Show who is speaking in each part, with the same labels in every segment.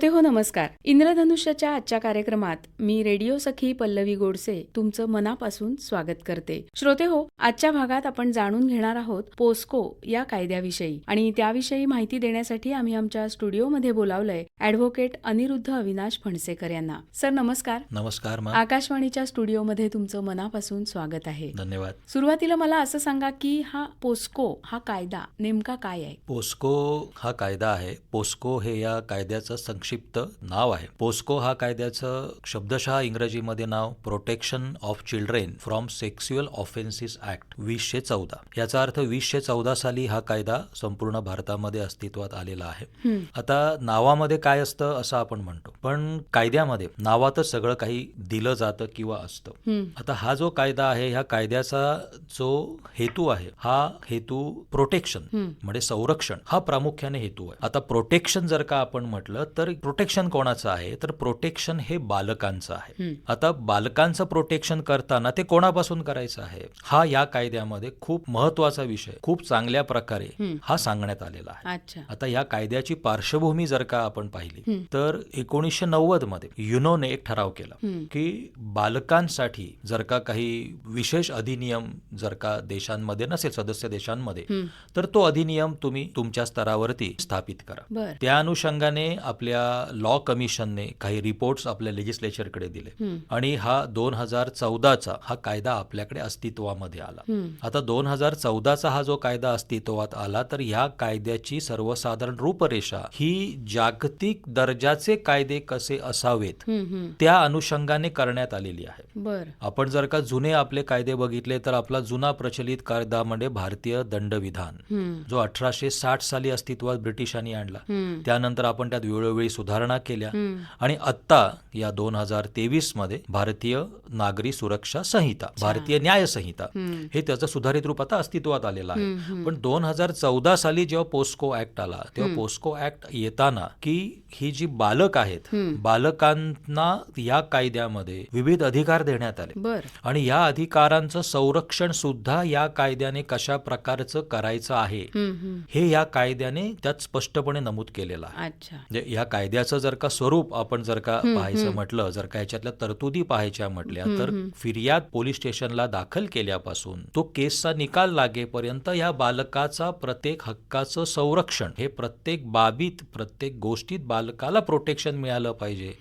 Speaker 1: श्रोते हो नमस्कार. इंद्रधनुष्याच्या आजच्या कार्यक्रमात मी रेडिओ सखी पल्लवी गोडसे तुमचं मनापासून स्वागत करते. श्रोते हो आजच्या भागात आपण जाणून घेणार आहोत पोस्को या कायद्याविषयी. आणि त्याविषयी माहिती देण्यासाठी आम्ही आमच्या स्टुडिओमध्ये बोलावलंय ऍडव्होकेट अनिरुद्ध अविनाश फणसेकर यांना. सर नमस्कार.
Speaker 2: नमस्कार
Speaker 1: आकाशवाणीच्या स्टुडिओमध्ये तुमचं मनापासून स्वागत आहे.
Speaker 2: धन्यवाद.
Speaker 1: सुरुवातीला मला असं सांगा की हा पोस्को हा कायदा नेमका काय आहे?
Speaker 2: पोस्को हा कायदा आहे. पोस्को हे या कायद्याचं संक्षिप्त नाव आहे. पोस्को हा कायद्याचं शब्दशः इंग्रजीमध्ये नाव protection of children from sexual offences act वीसशे चौदा. याचा अर्थ वीसशे चौदा साली हा कायदा संपूर्ण भारतामध्ये अस्तित्वात आलेला आहे. आता नावामध्ये काय असतं असं आपण म्हणतो. पण कायद्यामध्ये नावातच सगळं काही दिलं जातं किंवा असतं. आता हा जो कायदा आहे ह्या कायद्याचा जो हेतू आहे हा हेतू प्रोटेक्शन म्हणजे संरक्षण हा प्रामुख्याने हेतू आहे. आता प्रोटेक्शन जर का आपण म्हटलं तर प्रोटेक्शन कोणाचं आहे? तर प्रोटेक्शन हे बालकांचं आहे. आता बालकांचं प्रोटेक्शन करताना ते कोणापासून करायचं आहे? हा या कायद्यामध्ये खूप महत्त्वाचा विषय खूप चांगल्या प्रकारे हा सांगण्यात आलेला आहे. आता या कायद्याची पार्श्वभूमी जर का आपण पाहिली तर एकोणीसशे नव्वदमध्ये युनोने एक ठराव केला की बालकांसाठी जर का काही विशेष अधिनियम जर का देशांमध्ये नसेल सदस्य देशांमध्ये तर तो अधिनियम तुम्ही तुमच्या स्तरावरती स्थापित करा. त्या अनुषंगाने आपल्या लॉ कमिशनने काही रिपोर्ट्स आपल्या लेजिस्लेचरकडे दिले. आणि हा दोन हजार चौदाचा हा कायदा आपल्याकडे अस्तित्वामध्ये आला. आता दोन हजार चौदाचा हा जो कायदा अस्तित्वात आला तर ह्या कायद्याची सर्वसाधारण रूपरेषा ही जागतिक दर्जाचे कायदे कसे असावेत त्या अनुषंगाने करण्यात आलेली आहे. आपण जर का जुने आपले कायदे बघितले तर आपला जुना प्रचलित कायदा म्हणजे भारतीय दंडविधान जो अठराशे साठ साली अस्तित्वात ब्रिटिशांनी आणला. त्यानंतर आपण त्यात वेळोवेळी सुधारणा केल्या. आणि आत्ता या दोन हजार तेवीसमध्ये भारतीय नागरी सुरक्षा संहिता भारतीय न्याय संहिता हे त्याचं सुधारित रूप आता अस्तित्वात आलेलं आहे. पण दोन हजार चौदा साली जेव्हा पोस्को ऍक्ट आला तेव्हा पोस्को ऍक्ट येताना की ही जी बालक आहेत बालकांना या कायद्यामध्ये विविध अधिकार देण्यात आले. आणि या अधिकारांचं संरक्षण सुद्धा या कायद्याने कशा प्रकारचं करायचं आहे हे या कायद्याने त्यात स्पष्टपणे नमूद केलेलं आहे. म्हणजे या कायद्याचं जर का स्वरूप आपण जर का पाहायचं म्हटलं जर का याच्यातल्या तरतुदी पाहायच्या म्हटल्या तर फिर्याद पोलीस स्टेशनला दाखल केल्यापासून तो केसचा निकाल लागेपर्यंत या बालकाचा प्रत्येक हक्काचं संरक्षण हे प्रत्येक बाबीत प्रत्येक गोष्टीत बालकाला प्रोटेक्शन मिळालं पाहिजे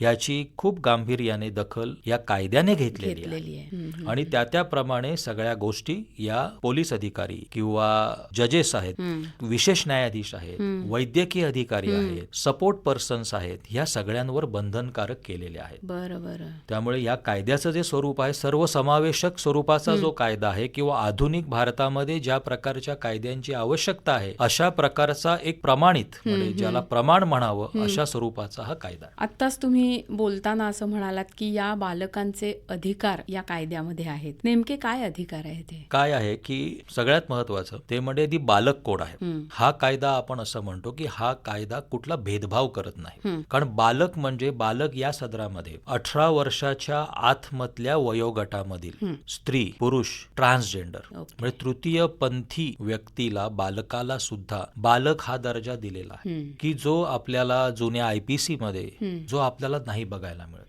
Speaker 2: याची खूप गांभीर्याने दखल या कायद्याने घेतलेली आहे. आणि त्या त्याप्रमाणे सगळ्या गोष्टी या पोलीस अधिकारी किंवा जजेस आहेत विशेष न्यायाधीश आहेत वैद्यकीय अधिकारी आहेत सपोर्ट पर्सन्स आहेत ह्या सगळ्यांवर बंधनकारक केलेले आहेत.
Speaker 1: बरं बरं.
Speaker 2: त्यामुळे या कायद्याचं जे स्वरूप आहे सर्वसमावेशक स्वरूपाचा जो कायदा आहे किंवा आधुनिक भारतामध्ये ज्या प्रकारच्या कायद्यांची आवश्यकता आहे अशा प्रकारचा एक प्रमाणित म्हणजे ज्याला प्रमाण म्हणावं अशा स्वरूपाचा हा कायदा
Speaker 1: आत्ताच तुम्ही बोलताना असं म्हणालात की या बालकांचे अधिकार या कायद्यामध्ये आहेत. नेमके काय अधिकार आहेत ते?
Speaker 2: काय आहे की सगळ्यात महत्वाचं ते म्हणजे दी बालक कोड आहे. हा कायदा आपण असं म्हणतो की हा कायदा कुठला भेदभाव करत नाही. कारण बालक म्हणजे बालक या सदरामध्ये अठरा वर्षाच्या आतमधल्या वयोगटामधील स्त्री पुरुष ट्रान्सजेंडर म्हणजे तृतीय पंथी व्यक्तीला बालकाला सुद्धा बालक हा दर्जा दिलेला आहे. की जो आपल्याला जुन्या आयपीसी मध्ये जो आपल्याला नाही बघायला मिळत.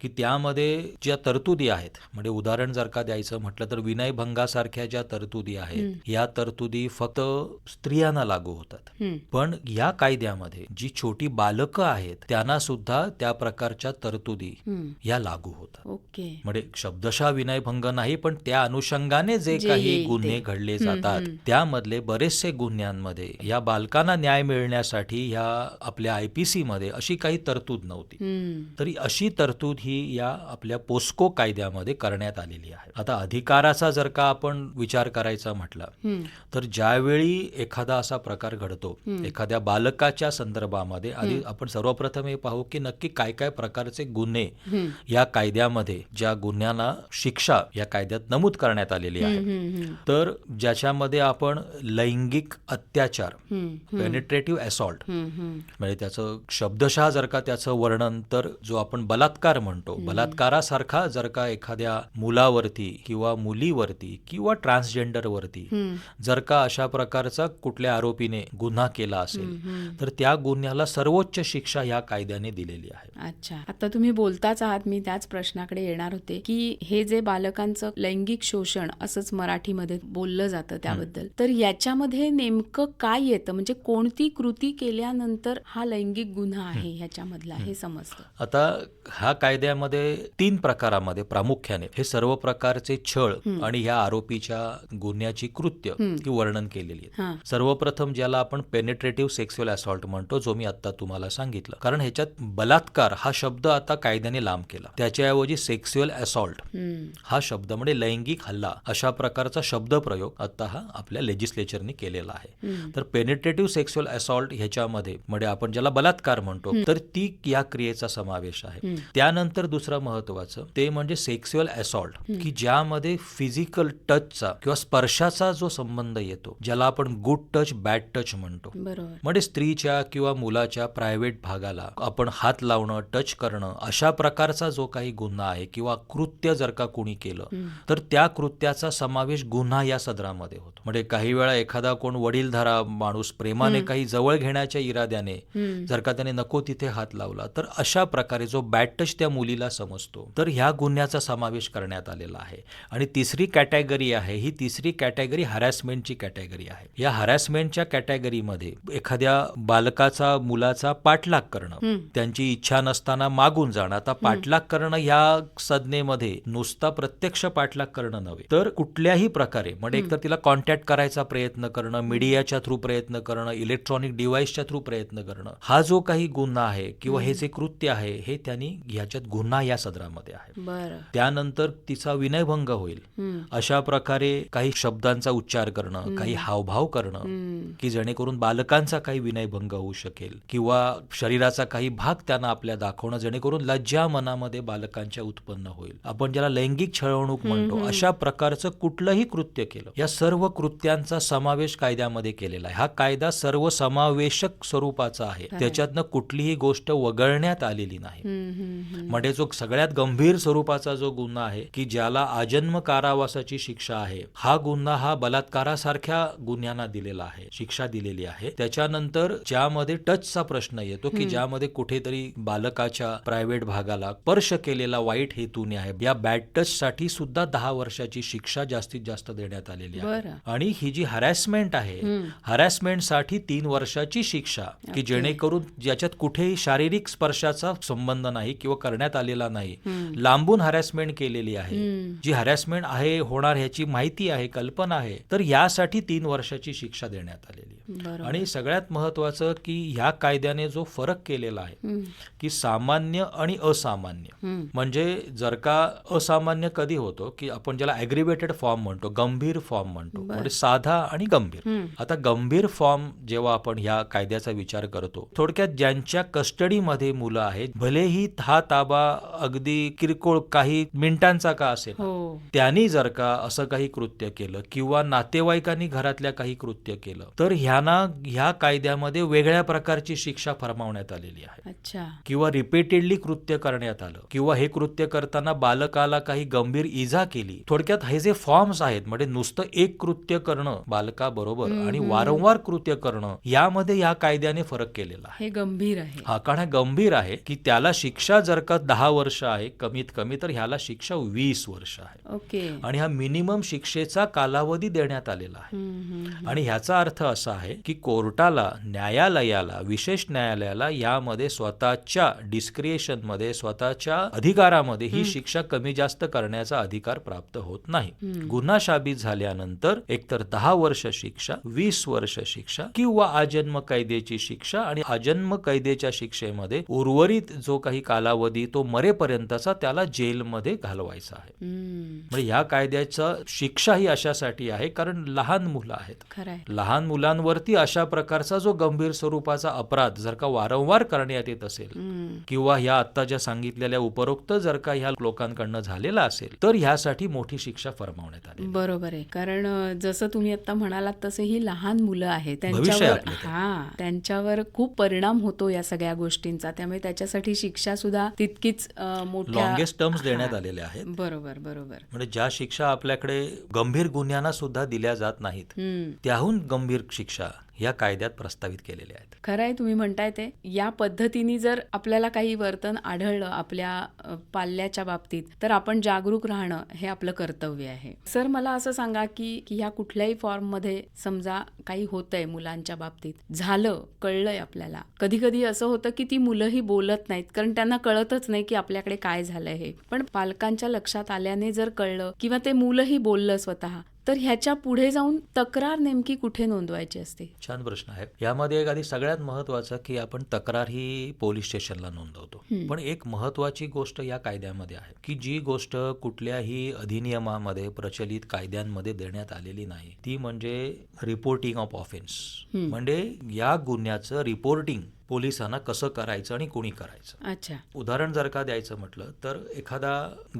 Speaker 2: की त्यामध्ये ज्या तरतुदी आहेत म्हणजे उदाहरण जर का द्यायचं म्हटलं तर विनयभंगासारख्या ज्या तरतुदी आहेत या तरतुदी फक्त स्त्रियांना लागू होतात. पण या कायद्यामध्ये जी छोटी बालकं आहेत त्यांना सुद्धा त्या प्रकारच्या तरतुदी या लागू होतात.
Speaker 1: ओके.
Speaker 2: म्हणजे शब्दशः विनयभंग नाही पण त्या अनुषंगाने जे
Speaker 1: जे
Speaker 2: काही गुन्हे घडले जातात त्यामधले बरेचसे गुन्ह्यांमध्ये या बालकांना न्याय मिळण्यासाठी ह्या आपल्या आयपीसी मध्ये अशी काही तरतूद नव्हती. तरी अशी तरतूद ही या आपल्या पोस्को कायद्यामध्ये करण्यात आलेली आहे. आता अधिकाराचा जर का आपण विचार करायचा म्हटला तर ज्यावेळी एखादा असा प्रकार घडतो एखाद्या बालकाच्या संदर्भामध्ये आधी आपण सर्वप्रथम हे पाहू की नक्की काय काय प्रकारचे गुन्हे या कायद्यामध्ये ज्या गुन्ह्यांना शिक्षा या कायद्यात नमूद करण्यात आलेली आहे. तर ज्याच्यामध्ये आपण लैंगिक अत्याचार पेनिट्रेटिव्ह असॉल्ट म्हणजे त्याचं शब्दशः जर का त्याचं वर्णन तर जो आपण बलात्कार म्हणतो बलात्कारासारखा जर का एखाद्या मुलावरती किंवा मुलीवरती किंवा ट्रान्सजेंडरवरती जर का अशा प्रकारचा कुठल्या आरोपीने गुन्हा केला असेल तर त्या गुन्ह्याला सर्वोच्च शिक्षा या कायद्याने दिलेली आहे.
Speaker 1: अच्छा. आता तुम्ही बोलताच आहात मी त्याच प्रश्नाकडे येणार होते की हे जे बालकांचं लैंगिक शोषण असंच मराठीमध्ये बोललं जातं त्याबद्दल तर याच्यामध्ये नेमकं काय येतं? म्हणजे कोणती कृती केल्यानंतर हा लैंगिक गुन्हा आहे ह्याच्यामधला हे समजतं?
Speaker 2: आता ह्या कायद्यामध्ये तीन प्रकारामध्ये प्रामुख्याने हे सर्व प्रकारचे छळ आणि ह्या आरोपीच्या गुन्ह्याची कृत्य ही. वर्णन केलेली. आहे सर्वप्रथम ज्याला आपण पेनिट्रेटिव्ह सेक्स्युअल असॉल्ट म्हणतो जो मी आता तुम्हाला सांगितलं. कारण ह्याच्यात बलात्कार हा शब्द आता कायद्याने लांब केला. त्याच्याऐवजी सेक्स्युअल असॉल्ट. हा शब्द म्हणजे लैंगिक हल्ला अशा प्रकारचा शब्दप्रयोग आता हा आपल्या लेजिस्लेचरने केलेला आहे. तर पेनिट्रेटिव्ह सेक्स्युअल असॉल्ट ह्याच्यामध्ये म्हणजे आपण ज्याला बलात्कार म्हणतो तर ती या क्रियेचा समावेश आहे. त्यानंतर दुसरं महत्वाचं ते म्हणजे सेक्स्युअल असॉल्ट की ज्यामध्ये फिजिकल टचचा किंवा स्पर्शाचा जो संबंध येतो ज्याला आपण गुड टच बॅड टच म्हणतो. म्हणजे स्त्रीच्या किंवा मुलाच्या प्रायव्हेट भागाला आपण हात लावणं टच करणं अशा प्रकारचा जो काही गुन्हा आहे किंवा कृत्य जर का कोणी केलं तर त्या कृत्याचा समावेश गुन्हा या सदरामध्ये होतो. म्हणजे काही वेळा एखादा कोण वडीलधारा माणूस प्रेमाने काही जवळ घेण्याच्या इराद्याने जर का त्याने नको तिथे हात लावला तर अशा प्रकारे जो बॅड टच त्या मुलीला समजतो. तर ह्या गुन्ह्याचा समावेश करण्यात आलेला आहे. आणि तिसरी कॅटेगरी आहे ही तिसरी कॅटेगरी हॅरॅसमेंटची कॅटेगरी आहे. या हॅरॅसमेंटच्या कॅटेगरीमध्ये एखाद्या बालकाचा मुलाचा पाठलाग करणं. त्यांची इच्छा नसताना मागून जाणं. आता पाठलाग करणं ह्या संज्ञेमध्ये नुसता प्रत्यक्ष पाठलाग करणं नव्हे. तर कुठल्याही प्रकारे म्हणजे एकतर तिला कॉन्टॅक्ट करायचा प्रयत्न करणं मीडियाच्या थ्रू प्रयत्न करणं इलेक्ट्रॉनिक डिव्हाइसच्या थ्रू प्रयत्न करणं हा जो काही गुन्हा आहे किंवा हे जे कृत्य आहे हे त्यांनी ह्याच्यात गुन्हा या सदरामध्ये आहे. त्यानंतर तिचा विनयभंग होईल. अशा प्रकारे काही शब्दांचा उच्चार करणं काही हावभाव करणं की जेणेकरून बालकांचा काही विनयभंग होऊ शकेल किंवा शरीराचा काही भाग त्यांना आपल्या दाखवणं जेणेकरून लज्जा मनामध्ये बालकांच्या उत्पन्न होईल. आपण ज्याला लैंगिक छळवणूक म्हणतो अशा प्रकारचं कुठलंही कृत्य केलं या सर्व कृत्यांचा समावेश कायद्यामध्ये केलेला आहे. हा कायदा सर्व समावेशक स्वरूपाचा आहे. त्याच्यातनं कुठलीही गोष्ट वगळण्यात आलेली नाही. म्हणजे जो सगळ्यात गंभीर स्वरूपाचा जो गुन्हा आहे की ज्याला आजन्म कारावासाची शिक्षा आहे हा गुन्हा हा बलात्कारासारख्या गुन्ह्यांना दिलेला आहे शिक्षा दिलेली आहे. त्याच्यानंतर ज्यामध्ये टचचा प्रश्न येतो की ज्यामध्ये कुठेतरी बालकाच्या प्रायव्हेट भागाला स्पर्श केलेला वाईट हेतूने आहे या बॅड टच साठी सुद्धा दहा वर्षाची शिक्षा जास्तीत जास्त देण्यात आलेली आहे. आणि ही जी हॅरॅसमेंट आहे हॅरॅसमेंटसाठी तीन वर्षाची शिक्षा की जेणेकरून ज्याच्यात कुठेही शारीरिक स्पर्शाचा संबंध नाही किंवा करण्यात आलेला नाही लांबून हॅरॅसमेंट केलेली आहे. जी हॅरॅसमेंट आहे होणार ह्याची माहिती आहे कल्पना आहे तर यासाठी तीन वर्षाची शिक्षा देण्यात आलेली आहे. आणि सगळ्यात महत्वाचं की ह्या कायद्याने जो फरक केलेला आहे की सामान्य आणि असामान्य. म्हणजे जर का असामान्य कधी होतो की आपण ज्याला अग्रिवेटेड फॉर्म म्हणतो गंभीर फॉर्म म्हणतो म्हणजे साधा आणि गंभीर. आता गंभीर फॉर्म जेव्हा आपण ह्या कायद्याचा विचार करतो थोडक्यात ज्यांच्या कस्टडीमध्ये मुलं आहेत भलेही हा ताबा अगदी किरकोळ काही मिनिटांचा का असेल
Speaker 1: हो.
Speaker 2: त्यांनी जर का असं काही कृत्य केलं किंवा नातेवाईकांनी घरातल्या काही कृत्य केलं तर ह्यांना ह्या कायद्यामध्ये वेगळ्या प्रकारची शिक्षा फरमावण्यात आलेली आहे.
Speaker 1: अच्छा.
Speaker 2: किंवा रिपीटेडली कृत्य करण्यात आलं. किंवा हे कृत्य करताना बालकाला काही गंभीर इजा केली. थोडक्यात हे जे फॉर्म्स आहेत म्हणजे नुसतं एक कृत्य करणं बालकाबरोबर आणि वारंवार कृत्य करणं यामध्ये या कायद्याने फरक केलेला आहे.
Speaker 1: हे गंभीर आहे.
Speaker 2: हा कारण हा गंभीर आहे की त्याला शिक्षा जर का दहा वर्ष आहे कमीत कमी तर ह्याला शिक्षा वीस वर्ष आहे.
Speaker 1: ओके.
Speaker 2: आणि हा मिनिमम शिक्षेचा कालावधी देण्यात आलेला आहे. आणि ह्याचा अर्थ असा आहे की कोर्टाला न्यायालयाला विशेष न्यायालयाला यामध्ये स्वतःच्या डिस्क्रिएशनमध्ये स्वतःच्या अधिकारामध्ये ही शिक्षा कमी जास्त करण्याचा अधिकार प्राप्त होत नाही. गुन्हा शाबित झाल्यानंतर एकतर दहा वर्ष शिक्षा वीस वर्ष शिक्षा किंवा आजन्म कैदेची शिक्षा आणि आजन्म कैदेच्या शिक्षेमध्ये उर्वरित जो काही कालावधी तो मरेपर्यंतचा त्याला जेलमध्ये घालवायचा आहे. म्हणजे ह्या कायद्याचा शिक्षा ही अशासाठी आहे कारण लहान मुलं आहेत. लहान मुलांवरती अशा प्रकारचा जो गंभीर स्वरूपाचा अपराध जर का वारंवार करण्यात येत असेल. किंवा ह्या आत्ता ज्या सांगितलेल्या उपरोक्त जर का ह्या लोकांकडनं झालेला असेल तर ह्यासाठी मोठी शिक्षा फरमावण्यात आली
Speaker 1: बरोबर आहे. कारण जसं तुम्ही आता म्हणालात तसं ही लहान मुलं आहेत. त्यांच्यावर. हा त्यांच्यावर खूप परिणाम होतो या सगळ्या गोष्टींचा. त्यामुळे त्याच्यासाठी शिक्षा सुद्धा तितकीच
Speaker 2: लॉंगेस्ट टर्म्स देण्यात
Speaker 1: हा.
Speaker 2: आलेले आहेत.
Speaker 1: बरोबर बरोबर.
Speaker 2: म्हणजे ज्या शिक्षा आपल्याकडे गंभीर गुन्ह्यांना सुद्धा दिल्या जात नाहीत त्याहून गंभीर शिक्षा या कायद्यात प्रस्तावित केलेले आहेत.
Speaker 1: खरं आहे तुम्ही म्हणताय ते. या पद्धतीने जर आपल्याला काही वर्तन आढळलं आपल्या पाल्याच्या बाबतीत तर आपण जागरूक राहणं हे आपलं कर्तव्य आहे. सर मला असं सांगा की की ह्या कुठल्याही फॉर्ममध्ये समजा काही होतंय मुलांच्या बाबतीत झालं कळलंय आपल्याला. कधी कधी असं होतं की ती मुलंही बोलत नाहीत कारण त्यांना कळतच नाही की आपल्याकडे काय झालंय हे. पण पालकांच्या लक्षात आल्याने जर कळलं किंवा ते मुलंही बोललं स्वतः तर ह्याच्या पुढे जाऊन तक्रार नेमकी कुठे नोंदवायची असते?
Speaker 2: छान प्रश्न आहे. यामध्ये एक आधी सगळ्यात महत्वाचं की आपण तक्रार ही पोलीस स्टेशनला नोंदवतो. पण एक महत्वाची गोष्ट या कायद्यामध्ये आहे की जी गोष्ट कुठल्याही अधिनियमामध्ये प्रचलित कायद्यांमध्ये देण्यात आलेली नाही ती म्हणजे रिपोर्टिंग ऑफ ऑफेन्स म्हणजे या गुन्ह्याचं रिपोर्टिंग पोलिसांना कसं करायचं आणि कोणी करायचं
Speaker 1: अच्छा
Speaker 2: उदाहरण जर का द्यायचं म्हटलं तर एखादा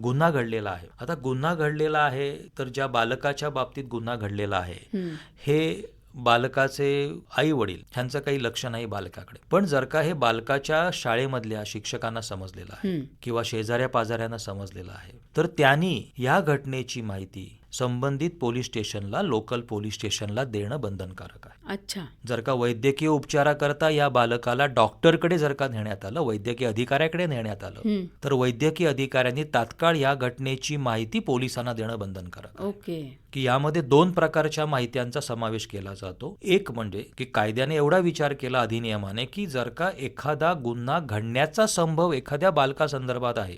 Speaker 2: गुन्हा घडलेला आहे आता गुन्हा घडलेला आहे तर ज्या बालकाच्या बाबतीत गुन्हा घडलेला आहे. हे बालकाचे आई वडील ह्यांचं काही लक्ष नाही बालकाकडे पण जर का हे बालकाच्या शाळेमधल्या शिक्षकांना समजलेलं आहे. किंवा शेजाऱ्या पाजाऱ्यांना समजलेलं आहे तर त्यांनी या घटनेची माहिती संबंधित पोलीस स्टेशनला लोकल पोलीस स्टेशनला देणं बंधनकारक आहे
Speaker 1: अच्छा
Speaker 2: जर का वैद्यकीय उपचाराकरता या बालकाला डॉक्टरकडे जर का नेण्यात आलं वैद्यकीय अधिकाऱ्याकडे नेण्यात आलं. तर वैद्यकीय अधिकाऱ्यांनी तात्काळ या घटनेची माहिती पोलिसांना देणं बंधनकारक.
Speaker 1: ओके
Speaker 2: की यामध्ये दोन प्रकारच्या माहित्यांचा समावेश केला जातो. एक म्हणजे की कायद्याने एवढा विचार केला अधिनियमाने की जर का एखादा गुन्हा घडण्याचा संभव एखाद्या बालकासंदर्भात आहे.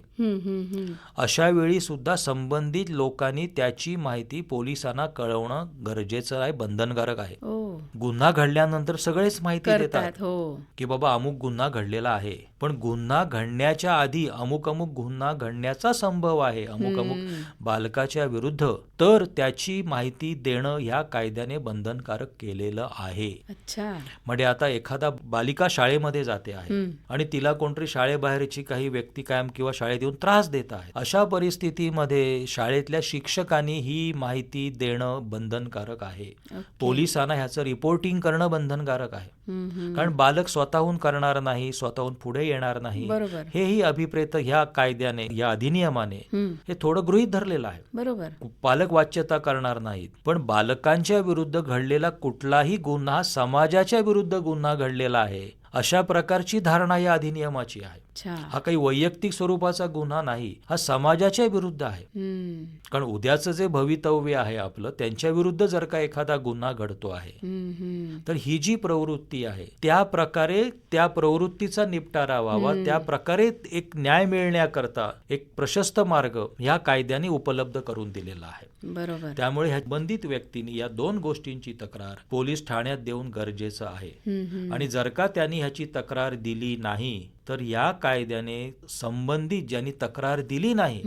Speaker 2: अशा वेळी सुद्धा संबंधित लोकांनी त्याची माहिती पोलिसांना कळवणं गरजेचं आहे बंधनकारक आहे.
Speaker 1: ओ.
Speaker 2: गुन्हा घडल्यानंतर सगळेच माहिती देतात
Speaker 1: हो.
Speaker 2: की बाबा अमुक गुन्हा घडलेला आहे. पण गुन्हा घडण्याच्या आधी अमुक अमुक गुन्हा घडण्याचा संभव आहे. अमुक अमुक बालकाच्या विरुद्ध. तर त्याची माहिती देणं ह्या कायद्याने बंधनकारक केलेलं आहे. म्हणजे आता एखादा बालिका शाळेमध्ये जाते आहे. आणि तिला कोणतरी शाळेबाहेरची काही व्यक्ती कायम किंवा शाळेत येऊन त्रास देत आहे. अशा परिस्थितीमध्ये शाळेतल्या शिक्षकांनी ही माहिती देणं बंधनकारक आहे. पोलिसांना ह्याचं रिपोर्टिंग करणं बंधनकारक आहे. कारण बालक स्वतःहून करणार नाही स्वतःहून पुढे येणार नाही. हेही अभिप्रेत ह्या कायद्याने या अधिनियमाने. हे थोडं गृहीत धरलेलं आहे.
Speaker 1: बरोबर.
Speaker 2: पालक वाच्यता करणार नाहीत. पण बालकांच्या विरुद्ध घडलेला कुठलाही गुन्हा समाजाच्या विरुद्ध गुन्हा घडलेला आहे. अशा प्रकारची धारणा या अधिनियमाची आहे. हा काही वैयक्तिक स्वरूपाचा गुन्हा नाही हा समाजाच्या विरुद्ध आहे. कारण उद्याचं जे भवितव्य आहे आपलं त्यांच्या विरुद्ध जर का एखादा गुन्हा घडतो आहे. तर ही जी प्रवृत्ती आहे त्या प्रकारे त्या प्रवृत्तीचा निपटारा व्हावा त्या प्रकारे एक न्याय मिळण्याकरता एक प्रशस्त मार्ग ह्या कायद्याने उपलब्ध करून दिलेला आहे.
Speaker 1: बरोबर
Speaker 2: त्यामुळे ह्या संबंधित व्यक्तीने या दोन गोष्टींची तक्रार पोलीस ठाण्यात देऊन गरजेचं आहे. आणि जर का त्यांनी ह्याची तक्रार दिली नाही तर या कायद्याने संबंधित ज्यांनी तक्रार दिली नाही.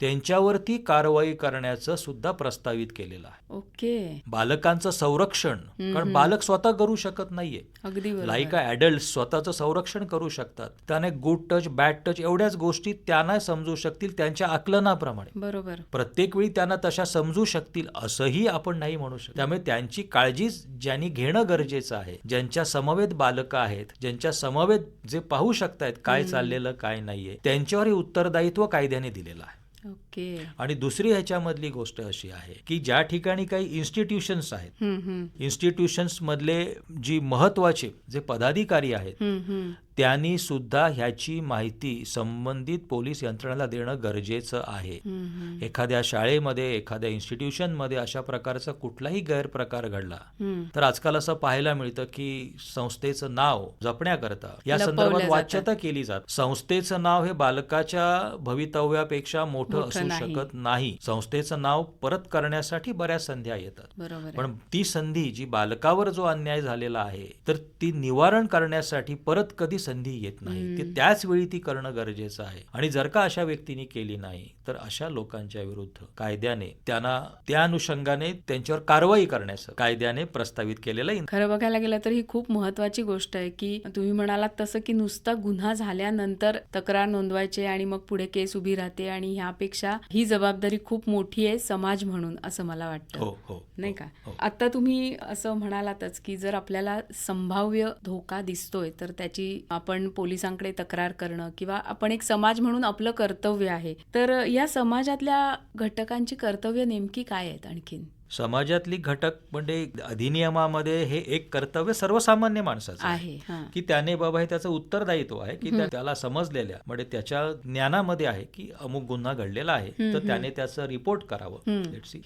Speaker 2: त्यांच्यावरती कारवाई करण्याचं सुद्धा प्रस्तावित केलेलं आहे.
Speaker 1: ओके.
Speaker 2: बालकांचं संरक्षण कारण बालक स्वतः करू शकत नाहीये.
Speaker 1: अगदी
Speaker 2: लाईक ऍडल्ट स्वतःचं संरक्षण करू शकतात. त्याने गुड टच बॅड टच एवढ्याच गोष्टी त्यांना समजू शकतील त्यांच्या आकलनाप्रमाणे.
Speaker 1: बरोबर.
Speaker 2: प्रत्येक वेळी त्यांना तशा समजू शकतील असंही आपण नाही म्हणू शकतो. त्यामुळे त्यांची काळजी ज्यांनी घेणं गरजेचं आहे ज्यांच्या समवेत बालकं आहेत ज्यांच्या समवेत जे पाहू शकतायत काय चाललेलं काय नाहीये. त्यांच्यावर हे उत्तरदायित्व कायद्याने दिलेलं आहे.
Speaker 1: ओके
Speaker 2: आणि दुसरी ह्याच्यामधली गोष्ट अशी आहे की ज्या ठिकाणी काही इन्स्टिट्यूशन्स आहेत. इन्स्टिट्यूशन्स मधले जी महत्त्वाचे जे पदाधिकारी आहेत. त्यांनी सुद्धा ह्याची माहिती संबंधित पोलीस यंत्रणेला देणं गरजेचं आहे. एखाद्या शाळेमध्ये एखाद्या इन्स्टिट्यूशनमध्ये अशा प्रकारचा कुठलाही गैरप्रकार घडला. तर आजकाल असं पाहायला मिळतं की संस्थेचं नाव जपण्याकरता या संदर्भात. वाच्यता केली जात संस्थेचं नाव हे बालकाच्या भवितव्यापेक्षा मोठं
Speaker 1: मोठं
Speaker 2: असू
Speaker 1: नाही.
Speaker 2: शकत नाही संस्थेचं नाव परत करण्यासाठी बऱ्याच संध्या येतात
Speaker 1: बरोबर आहे.
Speaker 2: पण ती संधी जी बालकावर जो अन्याय झालेला आहे तर ती निवारण करण्यासाठी परत कधी संधी येत नाही ती त्याच वेळी ती करणं गरजेचं आहे आणि जर का अशा व्यक्तीने केली नाही तर अशा लोकांच्या विरुद्ध कायद्याने त्यांना त्या अनुषंगाने त्यांच्यावर कारवाई करण्याचं कायद्याने प्रस्तावित केलेलं आहे.
Speaker 1: खरं बघायला गेलं तर ही खूप महत्वाची गोष्ट आहे की तुम्ही म्हणालात तसं की नुसता गुन्हा झाल्यानंतर तक्रार नोंदवायचे आणि मग पुढे केस उभी राहते आणि ह्यापेक्षा ही जबाबदारी खूप मोठी आहे समाज म्हणून असं मला वाटतं.
Speaker 2: हो हो
Speaker 1: नाही का?
Speaker 2: हो.
Speaker 1: आता तुम्ही असं म्हणालातच की जर आपल्याला संभाव्य धोका दिसतोय तर त्याची आपण पोलिसांकडे तक्रार करणं किंवा आपण एक समाज म्हणून आपलं कर्तव्य आहे तर या समाजातल्या घटकांची कर्तव्य नेमकी काय आहेत आणखीन?
Speaker 2: समाजातली घटक म्हणजे अधिनियमामध्ये हे एक कर्तव्य सर्वसामान्य माणसाचं आहे. की त्याने बाबा हे त्याचं उत्तरदायित्व आहे की त्या- त्याला समजलेल्या म्हणजे त्याच्या ज्ञानामध्ये आहे की अमुक गुन्हा घडलेला आहे तर त्याने त्याचं रिपोर्ट करावं.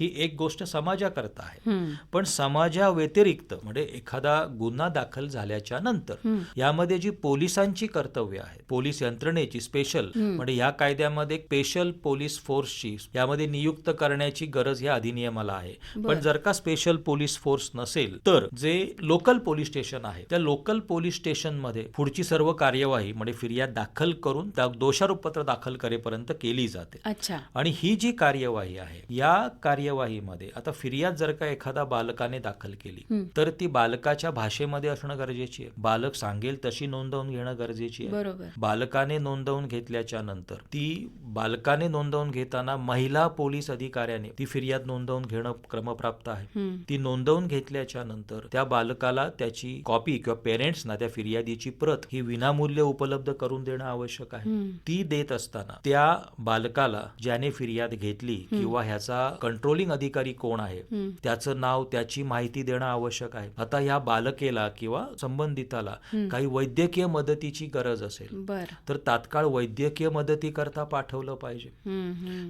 Speaker 2: ही एक गोष्ट समाजाकरता आहे. पण समाजा व्यतिरिक्त म्हणजे एखादा गुन्हा दाखल झाल्याच्यानंतर यामध्ये जी पोलिसांची कर्तव्य आहे पोलीस यंत्रणेची स्पेशल म्हणजे या कायद्यामध्ये स्पेशल पोलीस फोर्सची यामध्ये नियुक्त करण्याची गरज या अधिनियमाला आहे. पण जर का स्पेशल पोलीस फोर्स नसेल तर जे लोकल पोलीस स्टेशन आहे त्या लोकल पोलीस स्टेशनमध्ये पुढची सर्व कार्यवाही म्हणजे फिर्याद दाखल करून त्या दोषारोपपत्र दाखल करेपर्यंत केली जाते.
Speaker 1: अच्छा.
Speaker 2: आणि ही जी कार्यवाही आहे या कार्यवाहीमध्ये आता फिर्याद जर का एखादा बालकाने दाखल केली तर ती बालकाच्या भाषेमध्ये असणं गरजेची आहे. बालक सांगेल तशी नोंदवून घेणं गरजेची आहे.
Speaker 1: बरोबर.
Speaker 2: बालकाने नोंदवून घेतल्याच्या नंतर ती बालकाने नोंदवून घेताना महिला पोलीस अधिकाऱ्याने ती फिर्याद नोंदवून घेणं क्रमप्राप्त आहे. ती नोंदवून घेतल्याच्या नंतर त्या बालकाला त्याची कॉपी किंवा पेरेंट्सना त्या फिर्यादीची प्रत ही विनामूल्य उपलब्ध करून देणं आवश्यक आहे. ती देत असताना त्या बालकाला ज्याने फिर्याद घेतली किंवा ह्याचा कंट्रोलिंग अधिकारी कोण आहे. त्याचं नाव त्याची माहिती देणं आवश्यक आहे आता या बालकेला किंवा संबंधिताला काही वैद्यकीय मदतीची गरज असेल तर तात्काळ वैद्यकीय मदती करता पाठवलं पाहिजे.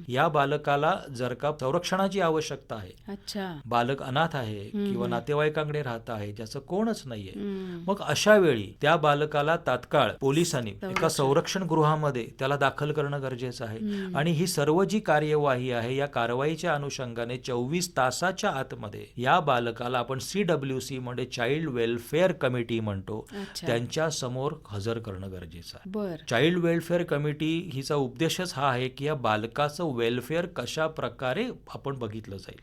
Speaker 2: या बालकाला जर का संरक्षणाची आवश्यकता आहे
Speaker 1: अच्छा.
Speaker 2: बालक अनाथ आहे किंवा नातेवाईकांकडे राहत आहे ज्याचं कोणच नाहीये. मग अशा वेळी त्या बालकाला तात्काळ पोलिसांनी एका संरक्षण. गृहामध्ये त्याला दाखल करणं गरजेचं आहे. आणि ही सर्व जी कार्यवाही आहे या कारवाईच्या अनुषंगाने चोवीस तासाच्या आतमध्ये या बालकाला आपण सी डब्ल्यू सी म्हणजे चाइल्ड वेलफेअर कमिटी म्हणतो. त्यांच्यासमोर हजर करणं गरजेचं आहे. चाइल्ड वेलफेअर कमिटी हिचा उद्देशच हा आहे की या बालकाचं वेलफेअर कशा प्रकारे आपण बघितलं जाईल.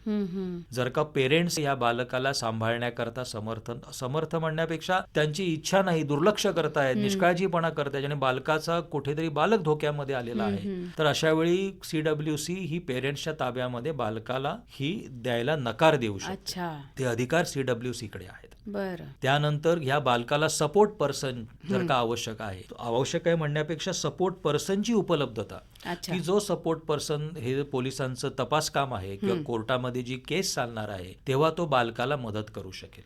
Speaker 2: जर का पेरेंट्स या बालकाला सांभाळण्याकरता समर्थन समर्थ म्हणण्यापेक्षा त्यांची इच्छा नाही दुर्लक्ष करतायत निष्काळजीपणा करतायत आणि बालकाचा कुठेतरी बालक धोक्यामध्ये आलेला आहे तर अशा वेळी सीडब्ल्यू सी ही पेरेंट्सच्या ताब्यामध्ये बालकाला ही द्यायला नकार देऊ शकते. ते अधिकार सीडब्ल्यू सी कडे आहेत.
Speaker 1: बर.
Speaker 2: त्यानंतर ह्या बालकाला सपोर्ट पर्सन जर का आवश्यक आहे आवश्यक आहे म्हणण्यापेक्षा सपोर्ट पर्सनची उपलब्धता. की जो सपोर्ट पर्सन हे पोलिसांचं तपास काम आहे किंवा कोर्टामध्ये जी केस चालणार आहे तेव्हा तो बालकाला मदत करू शकेल.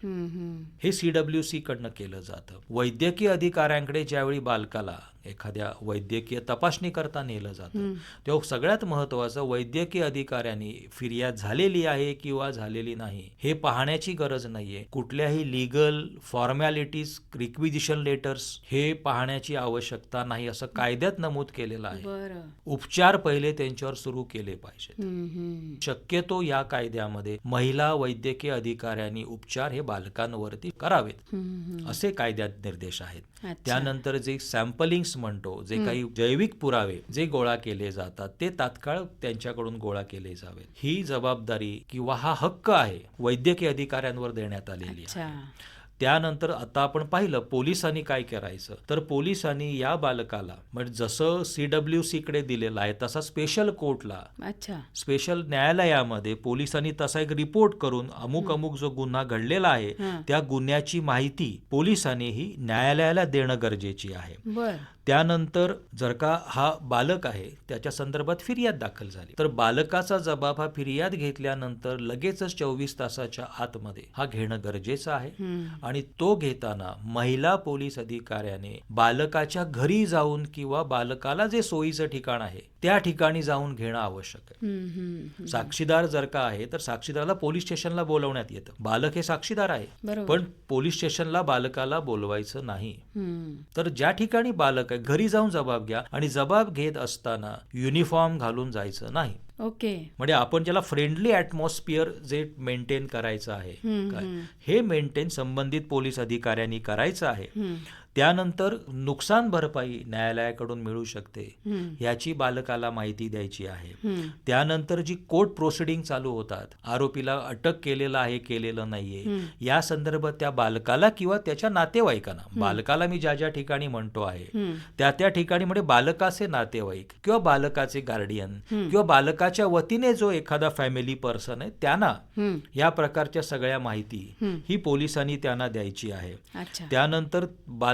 Speaker 2: हे सीडब्ल्यू सी कडनं केलं जातं. वैद्यकीय अधिकाऱ्यांकडे ज्यावेळी बालकाला एखाद्या वैद्यकीय तपासणी करता नेलं जातं तेव्हा सगळ्यात महत्वाचं वैद्यकीय अधिकाऱ्यांनी फिर्याद झालेली आहे किंवा झालेली नाही हे पाहण्याची गरज नाहीये. कुठल्याही लिगल फॉर्मॅलिटीज रिक्विजिशन लेटर्स हे पाहण्याची आवश्यकता नाही असं कायद्यात नमूद केलेलं आहे. उपचार पहिले त्यांच्यावर सुरू केले पाहिजेत. शक्यतो या कायद्यामध्ये महिला वैद्यकीय अधिकाऱ्यांनी उपचार हे बालकांवरती करावेत. असे कायद्यात निर्देश आहेत. त्यानंतर जे सॅम्पलिंग म्हणतो जे काही जैविक पुरावे जे गोळा केले जातात ते तात्काळ त्यांच्याकडून गोळा केले जावेत. ही जबाबदारी किंवा हा हक्क आहे वैद्यकीय अधिकाऱ्यांवर देण्यात आलेली आहे. त्यानंतर आता आपण पाहिलं पोलिसांनी काय करायचं? तर पोलिसांनी या बालकाला म्हणजे जसं सीडब्ल्यू सी कडे दिलेलं आहे तसा स्पेशल कोर्टला
Speaker 1: अच्छा.
Speaker 2: स्पेशल न्यायालयामध्ये पोलिसांनी तसा एक रिपोर्ट करून अमुक अमुक जो गुन्हा घडलेला आहे. त्या गुन्ह्याची माहिती पोलिसांनी ही न्यायालयाला देणं गरजेची आहे. त्यानंतर जर का हा बालक आहे त्याच्या संदर्भात फिर्याद दाखल झाली तर बालकाचा जबाब हा फिर्याद घेतल्यानंतर लगेचच चोवीस तासाच्या आतमध्ये हा घेणं गरजेचं आहे. आणि तो घेताना महिला पोलीस अधिकाऱ्याने बालकाच्या घरी जाऊन किंवा बालकाला जे सोयीचं ठिकाण आहे त्या ठिकाणी जाऊन घेणं आवश्यक आहे. साक्षीदार जर का आहे तर साक्षीदाराला पोलीस स्टेशनला बोलवण्यात येतं. बालक हे साक्षीदार आहे. पण पोलीस स्टेशनला बालकाला बोलवायचं नाही. तर ज्या ठिकाणी बालक आहे घरी जाऊन जबाब घ्या आणि जबाब घेत असताना युनिफॉर्म घालून जायचं नाही.
Speaker 1: ओके.
Speaker 2: म्हणजे आपण ज्याला फ्रेंडली ॲटमॉस्फिअर जे मेंटेन करायचं आहे. हे मेंटेन संबंधित पोलीस अधिकाऱ्यांनी करायचं आहे. त्यानंतर नुकसान भरपाई न्यायालयाकडून मिळू शकते
Speaker 1: हम्म,
Speaker 2: याची बालकाला माहिती द्यायची आहे त्यानंतर जी कोर्ट प्रोसिडिंग चालू होतात आरोपीला अटक केलेलं आहे केलेलं नाहीये. या संदर्भात त्या बालकाला किंवा त्याच्या नातेवाईकांना बालकाला मी ज्या ज्या ठिकाणी म्हणतो आहे त्या त्या ठिकाणी म्हणजे बालकाचे नातेवाईक किंवा बालकाचे गार्डियन. किंवा बालकाच्या वतीने जो एखादा फॅमिली पर्सन आहे त्यांना. या प्रकारच्या सगळ्या माहिती. ही पोलिसांनी त्यांना द्यायची आहे त्यानंतर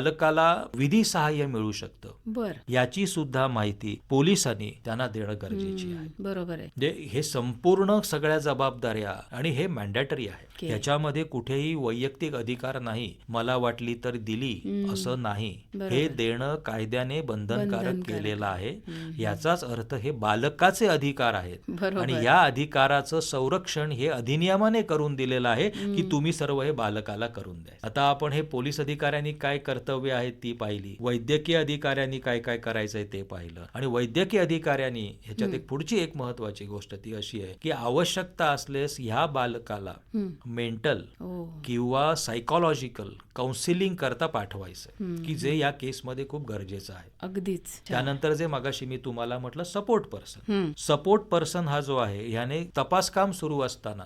Speaker 2: बालकाला विधी सहाय्य मिळू शकतं.
Speaker 1: बर.
Speaker 2: याची सुद्धा माहिती पोलिसांनी त्यांना देणं गरजेची आहे.
Speaker 1: बरोबर आहे.
Speaker 2: म्हणजे हे संपूर्ण सगळ्या जबाबदाऱ्या आणि हे मॅन्डेटरी आहे.
Speaker 1: ओके.
Speaker 2: ह्याच्यामध्ये कुठेही वैयक्तिक अधिकार नाही मला वाटली तर दिली. असं नाही. हे देणं कायद्याने बंधनकारक. केलेलं आहे. याचाच अर्थ हे बालकाचे अधिकार आहेत. आणि या अधिकाराचं संरक्षण हे अधिनियमाने करून दिलेलं आहे की तुम्ही सर्व हे बालकाला करून द्या आता आपण हे पोलीस अधिकाऱ्यांनी काय कर्तव्य आहेत ती पाहिली वैद्यकीय अधिकाऱ्यांनी काय काय करायचंय ते पाहिलं आणि वैद्यकीय अधिकाऱ्यांनी ह्याच्यात एक पुढची एक महत्वाची गोष्ट ती अशी आहे की आवश्यकता असल्यास ह्या बालकाला. मेंटल
Speaker 1: ओ
Speaker 2: किंवा सायकोलॉजिकल काउन्सिलिंग करता पाठवायचं. की जे या केसमध्ये खूप गरजेचं आहे
Speaker 1: अगदीच.
Speaker 2: त्यानंतर जे मगाशी मी तुम्हाला म्हटलं सपोर्ट पर्सन सपोर्ट पर्सन हा जो आहे ह्याने तपास काम सुरू असताना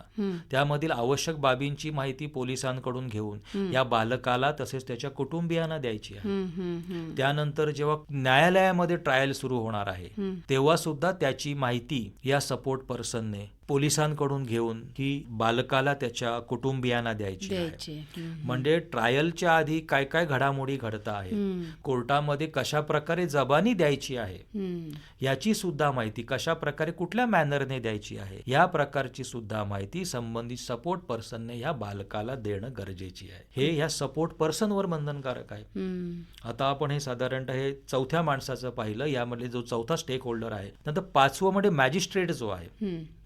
Speaker 2: त्यामधील आवश्यक बाबींची माहिती पोलिसांकडून घेऊन या बालकाला तसेच त्याच्या कुटुंबियांना द्यायची आहे. त्यानंतर जेव्हा न्यायालयामध्ये ट्रायल सुरू होणार आहे. तेव्हा सुद्धा त्याची माहिती या सपोर्ट पर्सनने पोलिसांकडून घेऊन ही बालकाला त्याच्या कुटुंबियांना द्यायची आहे. म्हणजे ट्रायलच्या आधी काय काय घडामोडी घडत आहेत
Speaker 1: हम्म,
Speaker 2: कोर्टामध्ये कशा प्रकारे जबानी द्यायची आहे. याची सुद्धा माहिती कशा प्रकारे कुठल्या मॅनरने द्यायची आहे या प्रकारची सुद्धा माहिती संबंधित सपोर्ट पर्सनने ह्या बालकाला देणं गरजेची आहे. हे ह्या सपोर्ट पर्सनवर बंधनकारक आहे. आता आपण हे साधारणतः हे चौथ्या माणसाचं पाहिलं यामध्ये जो चौथा स्टेक होल्डर आहे नंतर पाचवं म्हणजे मॅजिस्ट्रेट जो आहे.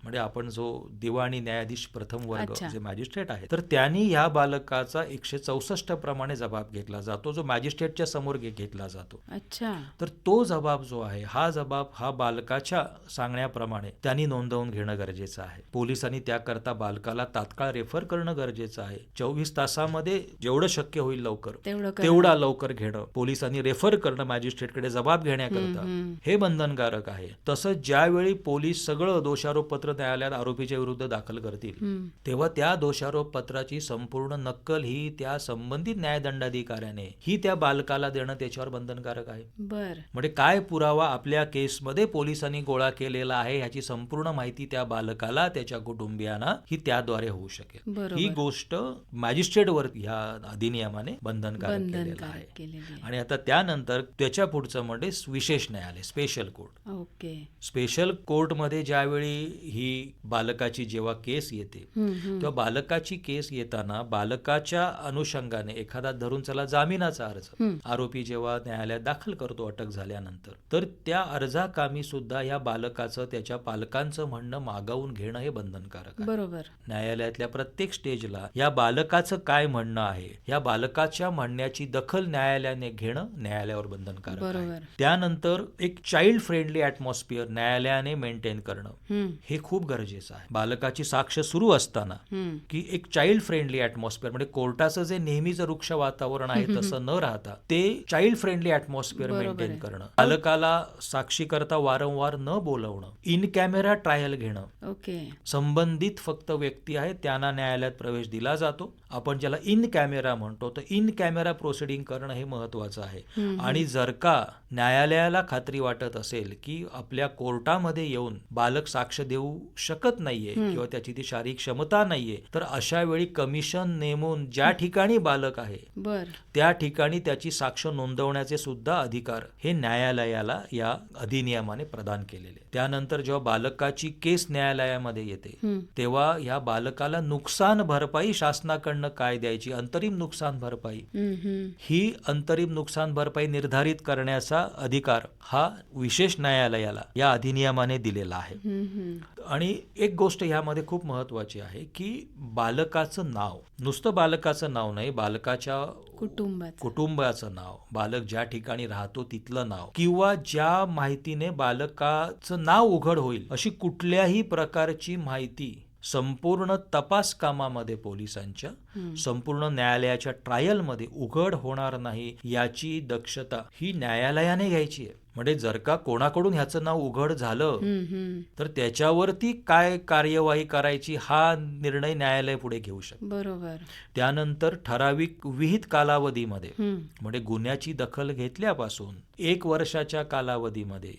Speaker 2: म्हणजे आपण जो दिवाणी न्यायाधीश प्रथम वर्ग. जे मॅजिस्ट्रेट आहे तर त्यांनी ह्या बालकाचा एकशे चौसष्ट प्रमाणे जबाब घेतला जातो जो मॅजिस्ट्रेटच्या समोर घेतला जातो.
Speaker 1: अच्छा.
Speaker 2: तर तो जबाब जो आहे हा जबाब हा बालकाच्या सांगण्याप्रमाणे त्यांनी नोंदवून घेणं गरजेचं आहे. पोलिसांनी त्याकरता बालकाला तात्काळ रेफर करणं गरजेचं आहे. चोवीस तासामध्ये जेवढं शक्य होईल लवकर
Speaker 1: तेवढं करा.
Speaker 2: तेवढा लवकर घेणं. पोलिसांनी रेफर करणं मॅजिस्ट्रेटकडे जबाब घेण्याकरता. हे बंधनकारक आहे. तसंच ज्यावेळी पोलीस सगळं दोषारोपपत्र न्यायालयात आरोपीच्या विरुद्ध दाखल करतील. तेव्हा त्या दोषारोप पत्राची संपूर्ण नक्कल ही त्या संबंधित न्यायदंडाधिकाऱ्याने ही त्या बालकाला देणं त्याच्यावर बंधनकारक आहे.
Speaker 1: बर.
Speaker 2: म्हणजे काय पुरावा आपल्या केसमध्ये पोलिसांनी गोळा केलेला आहे ह्याची संपूर्ण माहिती त्या बालकाला त्याच्या कुटुंबियांना ही त्याद्वारे होऊ शकेल. ही गोष्ट मॅजिस्ट्रेटवर ह्या अधिनियमाने बंधनकारक केलेली आहे. आणि आता त्यानंतर त्याच्या पुढचं म्हणजे विशेष न्यायालय स्पेशल कोर्ट.
Speaker 1: ओके.
Speaker 2: स्पेशल कोर्टमध्ये ज्यावेळी ही बालकाची जेव्हा केस येते. तेव्हा बालकाची केस येताना बालकाच्या अनुषंगाने एखादा धरून चला जामिनाचा अर्ज. आरोपी जेव्हा न्यायालयात दाखल करतो अटक झाल्यानंतर तर त्या अर्जाकामी सुद्धा या बालकाचं त्याच्या पालकांचं म्हणणं मागवून घेणं हे बंधनकारक आहे
Speaker 1: बरोबर
Speaker 2: न्यायालयातल्या प्रत्येक स्टेजला या बालकाचं काय म्हणणं आहे या बालकाच्या म्हणण्याची दखल न्यायालयाने घेणं न्यायालयावर बंधनकारक आहे. त्यानंतर एक चाइल्ड फ्रेंडली ऍटमॉस्फिअर न्यायालयाने मेंटेन करणं हे खूप गरजेचं आहे. बालकाची साक्ष सुरू असताना. की एक चाइल्ड फ्रेंडली ऍटमॉस्फिअर म्हणजे कोर्टाचं जे नेहमीचं वृक्ष वातावरण आहे तसं न राहता ते चाइल्ड फ्रेंडली ऍटमॉस्फिअर
Speaker 1: बरोबर
Speaker 2: मेंटेन. करणं. बालकाला साक्षी करता वारंवार न बोलवणं. इन कॅमेरा ट्रायल घेणं.
Speaker 1: ओके.
Speaker 2: संबंधित फक्त व्यक्ती आहे त्यांना न्यायालयात प्रवेश दिला जातो. आपण ज्याला इन कॅमेरा म्हणतो तर इन कॅमेरा प्रोसिडिंग करणं हे महत्वाचं आहे. आणि जर का न्यायालयाला खात्री वाटत असेल की आपल्या कोर्टामध्ये येऊन बालक साक्ष देऊ शकत नाहीये किंवा त्याची ती शारीरिक क्षमता नाहीये तर अशा वेळी कमिशन नेमून ज्या ठिकाणी बालक आहे त्या ठिकाणी त्याची साक्ष नोंदवण्याचे सुद्धा अधिकार हे न्यायालयाला या अधिनियमाने प्रदान केलेले त्यानंतर जेव्हा बालकाची केस न्यायालयामध्ये येते. तेव्हा या बालकाला नुकसान भरपाई शासनाकडनं काय द्यायची अंतरिम नुकसान भरपाई. ही अंतरिम नुकसान भरपाई निर्धारित करण्याचा अधिकार हा विशेष न्यायालयाला या अधिनियमाने दिलेला आहे. आणि एक गोष्ट ह्यामध्ये खूप महत्वाची आहे की बालकाचं नाव नुसतं बालकाचं नाव नाही बालकाच्या
Speaker 1: कुटुंबात
Speaker 2: कुटुंबाचं नाव बालक ज्या ठिकाणी राहतो तिथलं नाव किंवा ज्या माहितीने बालकाचं नाव उघड होईल अशी कुठल्याही प्रकारची माहिती संपूर्ण तपास कामामध्ये पोलिसांच्या संपूर्ण न्यायालयाच्या ट्रायलमध्ये उघड होणार नाही याची दक्षता ही न्यायालयाने घ्यायची आहे. म्हणजे जर का कोणाकडून ह्याचं नाव उघड झालं. तर त्याच्यावरती काय कार्यवाही करायची हा निर्णय न्यायालय पुढे घेऊ शकतं.
Speaker 1: बरोबर.
Speaker 2: त्यानंतर ठराविक विहित कालावधीमध्ये म्हणजे गुन्ह्याची दखल घेतल्यापासून एक वर्षाच्या कालावधीमध्ये.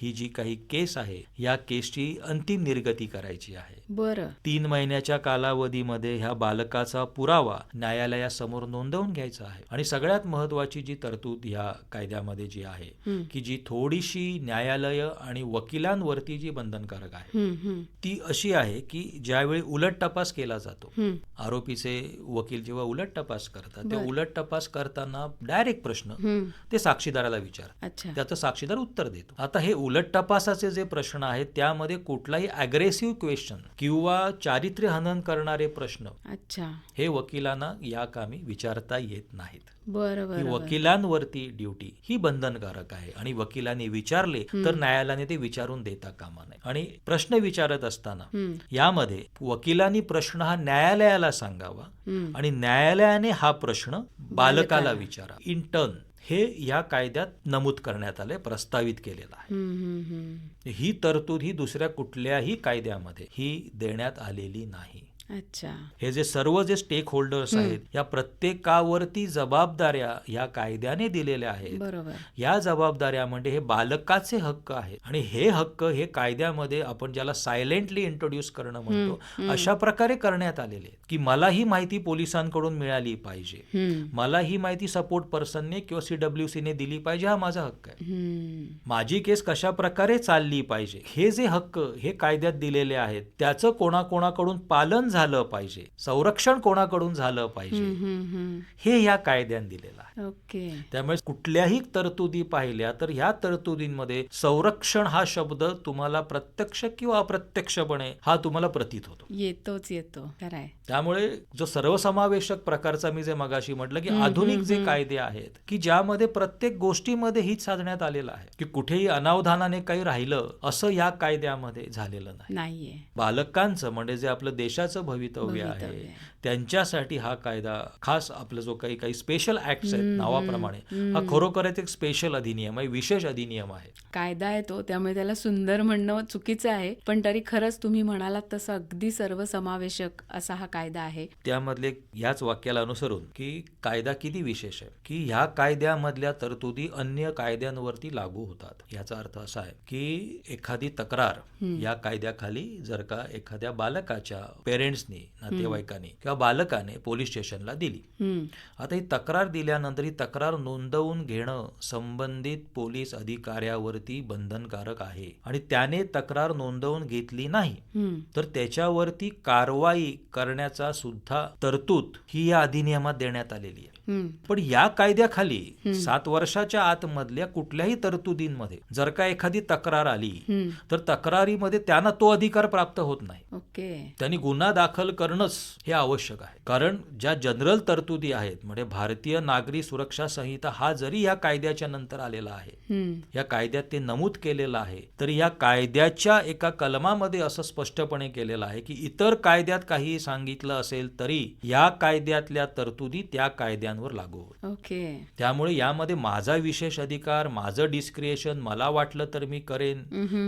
Speaker 2: ही जी काही केस आहे या केसची अंतिम निर्गती करायची आहे.
Speaker 1: बरं.
Speaker 2: तीन महिन्याच्या कालावधीमध्ये ह्या बालकाचा पुरावा न्यायालयासमोर नोंदवून घ्यायचा आहे आणि सगळ्यात महत्वाची जी तरतूद ह्या कायद्यामध्ये जी आहे. की जी थोडीशी न्यायालय आणि वकिलांवरती जी बंधनकारक आहे ती अशी आहे की ज्यावेळी उलट तपास केला जातो. आरोपीचे वकील जेव्हा उलट तपास करतात त्या
Speaker 1: बरं.
Speaker 2: उलट तपास करताना डायरेक्ट प्रश्न. ते साक्षीदाराला विचार त्याचं साक्षीदार उत्तर देतो आता हे उलट तपासाचे जे प्रश्न आहेत त्यामध्ये कुठलाही अग्रेसिव्ह क्वेश्चन किंवा चारित्र्य हनन करणारे प्रश्न
Speaker 1: अच्छा
Speaker 2: वकिलांना या कामी विचारता येत नाहीत
Speaker 1: बरं
Speaker 2: ही
Speaker 1: बरं बरं.
Speaker 2: वकिलांवरती ड्युटी ही बंधनकारक आहे आणि वकिलांनी विचारले तर न्यायालयाने ते विचारून देता कामा नये आणि प्रश्न विचारत असताना यामध्ये वकिलांनी प्रश्न हा न्यायालयाला सांगावा. आणि न्यायालयाने हा प्रश्न बालकाला. विचारा इन टर्न हे या कायद्यात नमूद करण्यात आले प्रस्तावित केलेलं आहे. ही तरतूद ही दुसऱ्या कुठल्याही कायद्यामध्ये ही देण्यात आलेली नाही
Speaker 1: अच्छा.
Speaker 2: हे जे सर्व जे स्टेक होल्डर्स आहेत या प्रत्येकावरती जबाबदाऱ्या या कायद्याने दिलेल्या आहेत.
Speaker 1: बरोबर.
Speaker 2: या जबाबदाऱ्या म्हणजे हे बालकाचे हक्क आहेत. आणि हे हक्क हे कायद्यामध्ये आपण ज्याला सायलेंटली इंट्रोड्यूस करणं म्हणतो अशा प्रकारे करण्यात आलेले की मला ही माहिती पोलिसांकडून मिळाली पाहिजे. मला ही माहिती सपोर्ट पर्सनने किंवा सीडब्ल्यू ने दिली पाहिजे हा माझा हक्क आहे. माझी केस कशा प्रकारे चालली पाहिजे हे जे हक्क हे कायद्यात दिलेले आहेत त्याचं कोणाकोणाकडून पालन झालं पाहिजे. संरक्षण कोणाकडून झालं पाहिजे. हे या कायद्याने दिलेलं आहे.
Speaker 1: ओके.
Speaker 2: त्यामुळे कुठल्याही तरतुदी पाहिल्या तर ह्या तरतुदींमध्ये संरक्षण हा शब्द तुम्हाला प्रत्यक्ष किंवा अप्रत्यक्षपणे हा तुम्हाला प्रतीत होतो.
Speaker 1: येतोच येतो. खराय.
Speaker 2: त्यामुळे जो सर्वसमावेशक प्रकारचा मी जे मगाशी म्हटलं की आधुनिक जे कायदे आहेत की ज्यामध्ये प्रत्येक गोष्टीमध्ये हित साधण्यात आलेलं आहे की कुठेही अनावधानाने काही राहिलं असं या कायद्यामध्ये झालेलं नाही.
Speaker 1: नाहीये.
Speaker 2: बालकांचं म्हणजे जे आपलं देशाचं भवितव्य आहे. त्यांच्यासाठी हा कायदा खास आपलं जो काही काही स्पेशल ऍक्ट आहेत नावाप्रमाणे हा खरोखरच एक स्पेशल अधिनियम आहे विशेष अधिनियम आहे.
Speaker 1: कायदा आहे तो त्यामुळे त्याला सुंदर म्हणणं चुकीचं आहे पण तरी खरंच तुम्ही म्हणालात तसं अगदी सर्वसमावेशक असा हा कायदा आहे.
Speaker 2: त्यामधले याच वाक्याला अनुसरून की कायदा किती विशेष आहे? की ह्या कायद्यामधल्या तरतुदी अन्य कायद्यांवरती लागू होतात. याचा अर्थ असा आहे की एखादी तक्रार या कायद्याखाली जर का एखाद्या बालकाच्या पेरेंट्सनी नातेवाईकांनी किंवा बालकाने पोलीस स्टेशनला दिली. आता ही तक्रार दिल्यानंतर ही तक्रार नोंदवून घेणं संबंधित पोलीस अधिकाऱ्यावरती बंधनकारक आहे आणि त्याने तक्रार नोंदवून घेतली नाही. तर त्याच्यावरती कारवाई करण्याचा सुद्धा तरतूद ही या अधिनियमात देण्यात आलेली आहे. पण या कायद्याखाली सात वर्षाच्या आतमधल्या कुठल्याही तरतुदींमध्ये जर का एखादी तक्रार आली. तर तक्रारीमध्ये त्यांना तो अधिकार प्राप्त होत नाही. त्यांनी गुन्हा दाखल करणंच हे आवश्यक आहे. कारण ज्या जनरल तरतुदी आहेत म्हणजे भारतीय नागरी सुरक्षा संहिता हा जरी या कायद्याच्या नंतर आलेला आहे या कायद्यात ते नमूद केलेलं आहे तर या कायद्याच्या एका कलमामध्ये असं स्पष्टपणे केलेलं आहे की इतर कायद्यात काही सांगितलं असेल तरी या कायद्यातल्या तरतुदी त्या कायद्यांवर लागू होत.
Speaker 1: ओके.
Speaker 2: त्यामुळे यामध्ये माझा विशेष अधिकार माझं डिस्क्रिएशन मला वाटलं तर मी करेन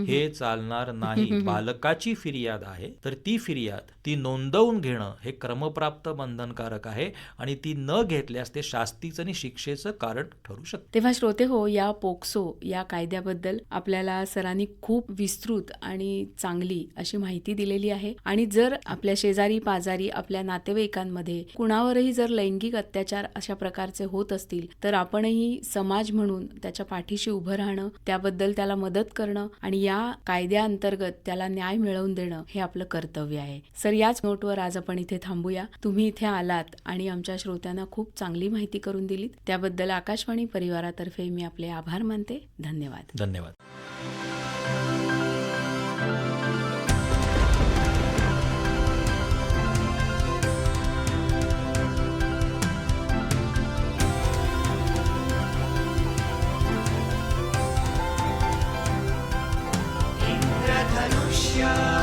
Speaker 2: हे चालणार नाही. बालकाची फिर्याद आहे तर ती फिर्याद ती नोंदवून घेणं हे क्रमप्राप्त बंधनकारक आहे आणि ती न घेतल्यास ते शास्तीचं आणि शिक्षेचं कारण ठरू शकते.
Speaker 1: तेव्हा श्रोते हो या पोक्सो या कायद्याबद्दल आपल्याला सरांनी खूप विस्तृत आणि चांगली अशी माहिती दिलेली आहे. आणि जर आपल्या शेजारी पाजारी आपल्या नातेवाईकांमध्ये कुणावरही जर लैंगिक अत्याचार अशा प्रकारचे होत असतील तर आपणही समाज म्हणून त्याच्या पाठीशी उभं राहणं त्याबद्दल त्याला मदत करणं आणि या कायद्याअंतर्गत त्याला न्याय मिळवून देणं हे आपलं कर्तव्य आहे. सर याच नोटवर आज आपण इथे घेऊया तुम्ही इथे आलात आणि आमच्या श्रोत्यांना खूप चांगली माहिती करून दिलीत. त्याबद्दल आकाशवाणी परिवारातर्फे मी आपले आभार मानते. धन्यवाद.
Speaker 2: धन्यवाद. Yeah.